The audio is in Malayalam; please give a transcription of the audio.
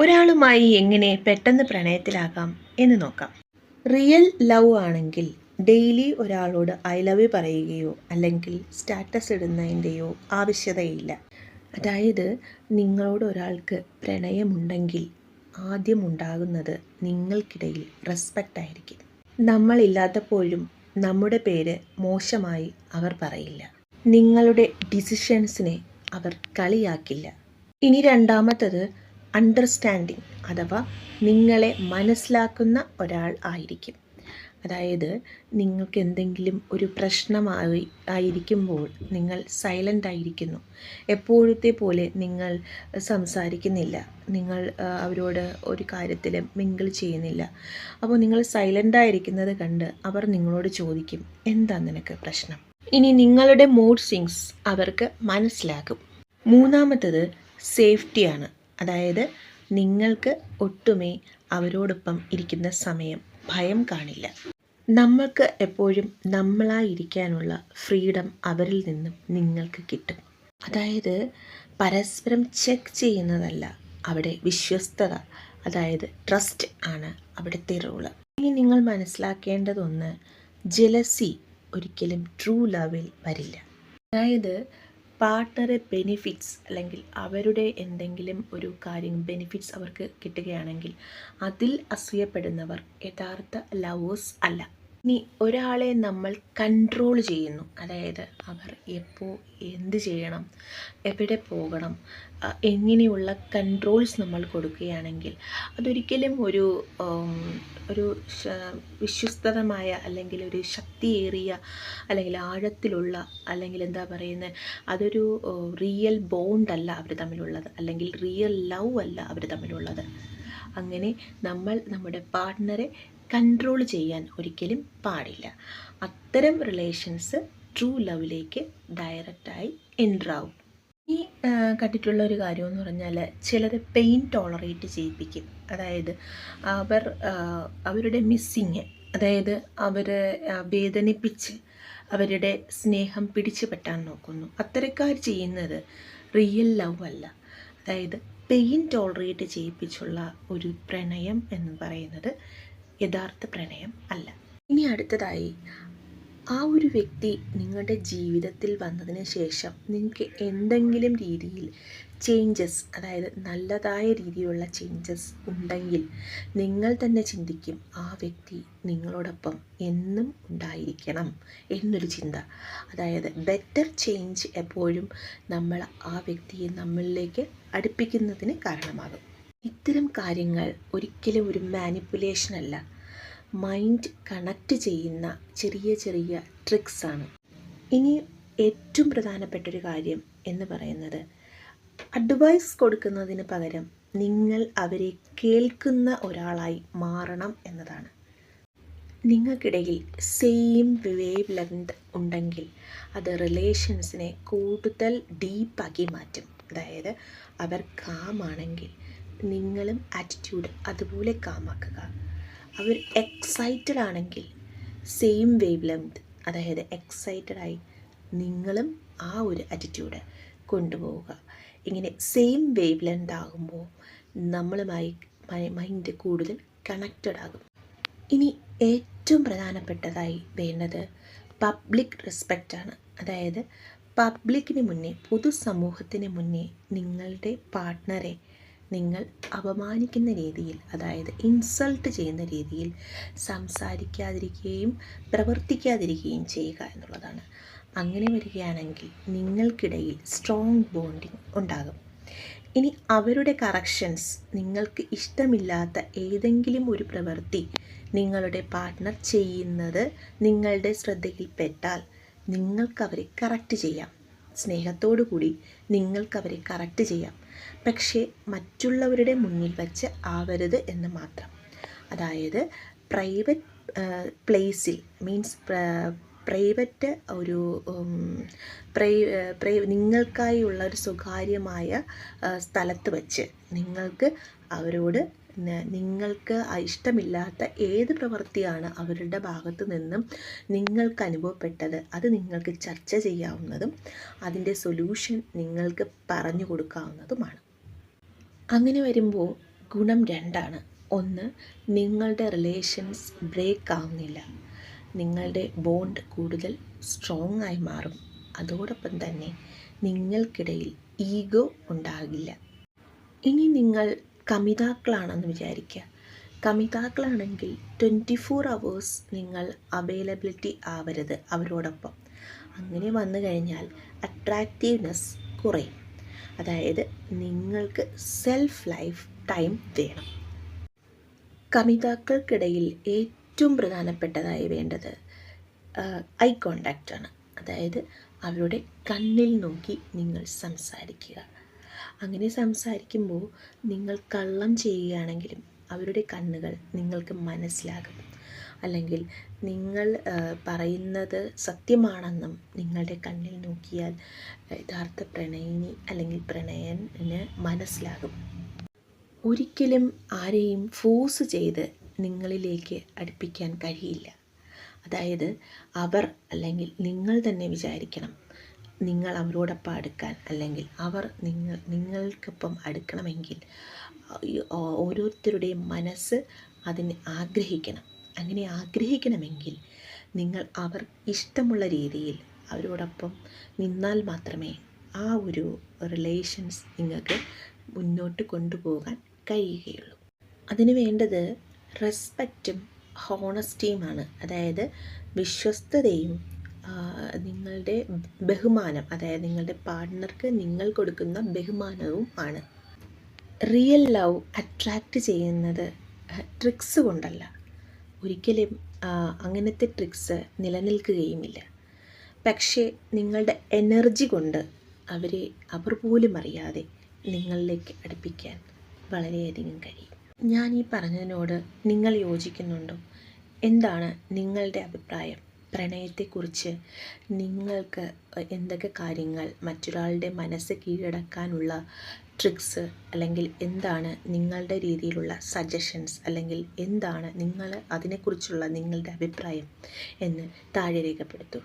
ഒരാളുമായി എങ്ങനെ പെട്ടെന്ന് പ്രണയത്തിലാകാം എന്ന് നോക്കാം. റിയൽ ലവ് ആണെങ്കിൽ ഡെയിലി ഒരാളോട് ഐ ലവ് യു പറയുകയോ അല്ലെങ്കിൽ സ്റ്റാറ്റസ് ഇടുന്നതിന്റെയോ ആവശ്യതയില്ല. അതായത് നിങ്ങളോട് ഒരാൾക്ക് പ്രണയമുണ്ടെങ്കിൽ ആദ്യം ഉണ്ടാകുന്നത് നിങ്ങൾക്കിടയിൽ റെസ്പെക്റ്റ് ആയിരിക്കും. നമ്മളില്ലാത്തപ്പോഴും നമ്മുടെ പേര് മോശമായി അവർ പറയില്ല. നിങ്ങളുടെ ഡിസിഷൻസിനെ അവർ കളിയാക്കില്ല. ഇനി രണ്ടാമത്തത് അണ്ടർസ്റ്റാൻഡിങ് അഥവാ നിങ്ങളെ മനസ്സിലാക്കുന്ന ഒരാൾ ആയിരിക്കും. അതായത് നിങ്ങൾക്ക് എന്തെങ്കിലും ഒരു പ്രശ്നമായി ആയിരിക്കുമ്പോൾ നിങ്ങൾ സൈലന്റ് ആയിരിക്കുന്നു. എപ്പോഴത്തെ പോലെ നിങ്ങൾ സംസാരിക്കുന്നില്ല. നിങ്ങൾ അവരോട് ഒരു കാര്യത്തിൽ മിങ്കിൾ ചെയ്യുന്നില്ല. അപ്പോൾ നിങ്ങൾ സൈലന്റ് ആയിരിക്കുന്നത് കണ്ട് അവർ നിങ്ങളോട് ചോദിക്കും എന്താ നിനക്ക് പ്രശ്നം? ഇനി നിങ്ങളുടെ മൂഡ് സിങ്സ് അവർക്ക് മനസ്സിലാകും. മൂന്നാമത്തത് സേഫ്റ്റിയാണ് അതായത് നിങ്ങൾക്ക് ഒട്ടുമേ അവരോടൊപ്പം ഇരിക്കുന്ന സമയം ഭയം കാണില്ല. നമ്മൾക്ക് എപ്പോഴും നമ്മളായിരിക്കാനുള്ള ഫ്രീഡം അവരിൽ നിന്നും നിങ്ങൾക്ക് കിട്ടും. അതായത് പരസ്പരം ചെക്ക് ചെയ്യുന്നതല്ല അവിടെ വിശ്വസ്തത അതായത് ട്രസ്റ്റ് ആണ് അവിടുത്തെ റോൾ ഇനി നിങ്ങൾ മനസ്സിലാക്കേണ്ടതൊന്ന് ജലസി ഒരിക്കലും ട്രൂ ലവിൽ വരില്ല. അതായത് പാർട്ട്ണറെ ബെനിഫിറ്റ്സ് അല്ലെങ്കിൽ അവരുടെ എന്തെങ്കിലും ഒരു കാര്യം ബെനിഫിറ്റ്സ് അവർക്ക് കിട്ടുകയാണെങ്കിൽ അതിൽ അസൂയപ്പെടുന്നവർ യഥാർത്ഥ ലവേഴ്സ് അല്ല. ഇനി ഒരാളെ നമ്മൾ കൺട്രോൾ ചെയ്യുന്നു. അതായത് അവർ എപ്പോൾ എന്ത് ചെയ്യണം എവിടെ പോകണം എങ്ങനെയുള്ള കൺട്രോൾസ് നമ്മൾ കൊടുക്കുകയാണെങ്കിൽ അതൊരിക്കലും ഒരു ഒരു വിശ്വസ്തമായ അല്ലെങ്കിൽ ഒരു ശക്തിയേറിയ അല്ലെങ്കിൽ ആഴത്തിലുള്ള അല്ലെങ്കിൽ എന്താ പറയുന്നത് അതൊരു റിയൽ ബോണ്ട് അല്ല അവർ തമ്മിലുള്ളത്. അല്ലെങ്കിൽ റിയൽ ലവ് അല്ല അവർ തമ്മിലുള്ളത്. അങ്ങനെ നമ്മൾ നമ്മുടെ പാർട്ട്ണറെ കൺട്രോൾ ചെയ്യാൻ ഒരിക്കലും പാടില്ല. അത്തരം റിലേഷൻസ് ട്രൂ ലവിലേക്ക് ഡയറക്റ്റായി എന്റർ ആവും. ഈ കണ്ടിട്ടുള്ള ഒരു കാര്യം എന്ന് പറഞ്ഞാൽ ചിലർ പെയിൻ ടോളറേറ്റ് ചെയ്യിപ്പിക്കും. അതായത് അവർ അവരുടെ മിസ്സിങ് അതായത് അവരെ വേദനിപ്പിച്ച് അവരുടെ സ്നേഹം പിടിച്ചു പറ്റാൻ നോക്കുന്നു. അത്തരക്കാർ ചെയ്യുന്നത് റിയൽ ലവ് അല്ല. അതായത് പെയിൻ ടോളറേറ്റ് ചെയ്യിപ്പിച്ചുള്ള ഒരു പ്രണയം എന്ന് പറയുന്നത് യഥാർത്ഥ പ്രണയം അല്ല. ഇനി അടുത്തതായി ആ ഒരു വ്യക്തി നിങ്ങളുടെ ജീവിതത്തിൽ വന്നതിന് ശേഷം നിങ്ങൾക്ക് എന്തെങ്കിലും രീതിയിൽ ചേഞ്ചസ് അതായത് നല്ലതായ രീതിയിലുള്ള ചേഞ്ചസ് ഉണ്ടെങ്കിൽ നിങ്ങൾ തന്നെ ചിന്തിക്കും ആ വ്യക്തി നിങ്ങളോടൊപ്പം എന്നും ഉണ്ടായിരിക്കണം എന്നൊരു ചിന്ത. അതായത് ബെറ്റർ ചേഞ്ച് എപ്പോഴും നമ്മൾ ആ വ്യക്തിയെ നമ്മളിലേക്ക് അടുപ്പിക്കുന്നതിന് കാരണമാകും. ഇത്തരം കാര്യങ്ങൾ ഒരിക്കലും ഒരു മാനിപ്പുലേഷൻ അല്ല. മൈൻഡ് കണക്റ്റ് ചെയ്യുന്ന ചെറിയ ചെറിയ ട്രിക്സാണ് ഇനി ഏറ്റവും പ്രധാനപ്പെട്ട ഒരു കാര്യം എന്ന് പറയുന്നത് അഡ്വൈസ് കൊടുക്കുന്നതിന് പകരം നിങ്ങൾ അവരെ കേൾക്കുന്ന ഒരാളായി മാറണം എന്നതാണ്. നിങ്ങൾക്കിടയിൽ സെയിം വേവ് ലെങ്ത് ഉണ്ടെങ്കിൽ അത് റിലേഷൻസിനെ കൂടുതൽ ഡീപ്പാക്കി മാറ്റും. അതായത് അവർ കാമാണെങ്കിൽ നിങ്ങളും ആറ്റിറ്റ്യൂഡ് അതുപോലെ കാമാക്കുക. അവർ എക്സൈറ്റഡ് ആണെങ്കിൽ സെയിം വേവ് ലെങ്ത് അതായത് എക്സൈറ്റഡ് ആയി നിങ്ങളും ആ ഒരു ആറ്റിറ്റ്യൂഡ് കൊണ്ടുപോവുക. ഇങ്ങനെ സെയിം വേവ് ലെങ്ത് ആകുമ്പോൾ നമ്മളുമായി മൈൻഡ് കൂടുതൽ കണക്റ്റഡ് ആകും. ഇനി ഏറ്റവും പ്രധാനപ്പെട്ടതായി വേണ്ടത് പബ്ലിക് റെസ്പെക്റ്റ് ആണ്. അതായത് പബ്ലിക്കിന് മുന്നേ പൊതുസമൂഹത്തിന് മുന്നേ നിങ്ങളുടെ പാർട്ട്ണറെ നിങ്ങൾ അപമാനിക്കുന്ന രീതിയിൽ അതായത് ഇൻസൾട്ട് ചെയ്യുന്ന രീതിയിൽ സംസാരിക്കാതിരിക്കുകയും പ്രവർത്തിക്കാതിരിക്കുകയും ചെയ്യുക എന്നുള്ളതാണ്. അങ്ങനെ വരികയാണെങ്കിൽ നിങ്ങൾക്കിടയിൽ സ്ട്രോങ് ബോണ്ടിങ് ഉണ്ടാകും. ഇനി അവരുടെ കറക്ഷൻസ് നിങ്ങൾക്ക് ഇഷ്ടമില്ലാത്ത ഏതെങ്കിലും ഒരു പ്രവൃത്തി നിങ്ങളുടെ പാർട്ട്ണർ ചെയ്യുന്നത് നിങ്ങളുടെ ശ്രദ്ധയിൽപ്പെട്ടാൽ നിങ്ങൾക്കവരെ കറക്റ്റ് ചെയ്യാം. സ്നേഹത്തോടു കൂടി നിങ്ങൾക്കവരെ കറക്റ്റ് ചെയ്യാം. പക്ഷേ മറ്റുള്ളവരുടെ മുന്നിൽ വച്ച് ആവരുത് എന്ന് മാത്രം. അതായത് പ്രൈവറ്റ് പ്ലേസിൽ മീൻസ് പ്രൈവറ്റ് ഒരു പ്രൈ നിങ്ങൾക്കായുള്ള ഒരു സ്വകാര്യമായ സ്ഥലത്ത് വച്ച് നിങ്ങൾക്ക് അവരോട് നിങ്ങൾക്ക് ഇഷ്ടമില്ലാത്ത ഏത് പ്രവൃത്തിയാണ് അവരുടെ ഭാഗത്തു നിന്നും നിങ്ങൾക്ക് അനുഭവപ്പെട്ടത്? അത് നിങ്ങൾക്ക് ചർച്ച ചെയ്യാവുന്നതും അതിന്റെ സൊല്യൂഷൻ നിങ്ങൾക്ക് പറഞ്ഞു കൊടുക്കാവുന്നതുമാണ്. അങ്ങനെ വരുമ്പോൾ ഗുണം രണ്ടാണ്. ഒന്ന് നിങ്ങളുടെ റിലേഷൻസ് ബ്രേക്ക് ആവുന്നില്ല. നിങ്ങളുടെ ബോണ്ട് കൂടുതൽ സ്ട്രോങ് ആയി മാറും. അതോടൊപ്പം തന്നെ നിങ്ങൾക്കിടയിൽ ഈഗോ ഉണ്ടാകില്ല. ഇനി നിങ്ങൾ കമിതാക്കളാണെന്ന് വിചാരിക്കുക. കമിതാക്കളാണെങ്കിൽ ട്വന്റി ഫോർ അവേഴ്സ് നിങ്ങൾ അവൈലബിലിറ്റി ആവരുത് അവരോടൊപ്പം. അങ്ങനെ വന്നു കഴിഞ്ഞാൽ അട്രാക്റ്റീവ്നെസ് കുറയും. അതായത് നിങ്ങൾക്ക് സെൽഫ് ലൈഫ് ടൈം വേണം. കമിതാക്കൾക്കിടയിൽ ഏറ്റവും പ്രധാനപ്പെട്ടതായി വേണ്ടത് ഐ കോണ്ടാക്റ്റാണ് അതായത് അവരുടെ കണ്ണിൽ നോക്കി നിങ്ങൾ സംസാരിക്കുക. അങ്ങനെ സംസാരിക്കുമ്പോൾ നിങ്ങൾ കള്ളം ചെയ്യുകയാണെങ്കിലും അവരുടെ കണ്ണുകൾ നിങ്ങൾക്ക് മനസ്സിലാകും. അല്ലെങ്കിൽ നിങ്ങൾ പറയുന്നത് സത്യമാണെന്നും നിങ്ങളുടെ കണ്ണിൽ നോക്കിയാൽ യഥാർത്ഥ പ്രണയിനി അല്ലെങ്കിൽ പ്രണയന് മനസ്സിലാകും. ഒരിക്കലും ആരെയും ഫോഴ്സ് ചെയ്ത് നിങ്ങളിലേക്ക് അടുപ്പിക്കാൻ കഴിയില്ല. അതായത് അവർ അല്ലെങ്കിൽ നിങ്ങൾ തന്നെ വിചാരിക്കണം നിങ്ങൾ അവരോടൊപ്പം അടുക്കാൻ അല്ലെങ്കിൽ അവർ നിങ്ങൾ നിങ്ങൾക്കൊപ്പം അടുക്കണമെങ്കിൽ ഓരോരുത്തരുടെയും മനസ്സ് അതിന് ആഗ്രഹിക്കണം. അങ്ങനെ ആഗ്രഹിക്കണമെങ്കിൽ നിങ്ങൾ അവർ ഇഷ്ടമുള്ള രീതിയിൽ അവരോടൊപ്പം നിന്നാൽ മാത്രമേ ആ ഒരു റിലേഷൻസ് നിങ്ങൾക്ക് മുന്നോട്ട് കൊണ്ടുപോകാൻ കഴിയുകയുള്ളൂ. അതിന് വേണ്ടത് റെസ്പെക്റ്റും ഹോണസ്റ്റിയുമാണ് അതായത് വിശ്വസ്തതയും നിങ്ങളുടെ ബഹുമാനം അതായത് നിങ്ങളുടെ പാർട്ട്ണർക്ക് നിങ്ങൾ കൊടുക്കുന്ന ബഹുമാനവും ആണ്. റിയൽ ലവ് അട്രാക്റ്റ് ചെയ്യുന്നത് ട്രിക്സ് കൊണ്ടല്ല. ഒരിക്കലും അങ്ങനത്തെ ട്രിക്സ് നിലനിൽക്കുകയുമില്ല. പക്ഷേ നിങ്ങളുടെ എനർജി കൊണ്ട് അവരെ അവർ പോലും അറിയാതെ നിങ്ങളിലേക്ക് അടുപ്പിക്കാൻ വളരെയധികം കഴിയും. ഞാൻ ഈ പറഞ്ഞതിനോട് നിങ്ങൾ യോജിക്കുന്നുണ്ടോ? എന്താണ് നിങ്ങളുടെ അഭിപ്രായം? പ്രണയത്തെക്കുറിച്ച് നിങ്ങൾക്ക് എന്തൊക്കെ കാര്യങ്ങൾ മറ്റൊരാളുടെ മനസ്സ് കീഴടക്കാനുള്ള ട്രിക്സ് അല്ലെങ്കിൽ എന്താണ് നിങ്ങളുടെ രീതിയിലുള്ള സജഷൻസ് അല്ലെങ്കിൽ എന്താണ് നിങ്ങൾ അതിനെക്കുറിച്ചുള്ള നിങ്ങളുടെ അഭിപ്രായം എന്ന് താഴെ രേഖപ്പെടുത്തൂ.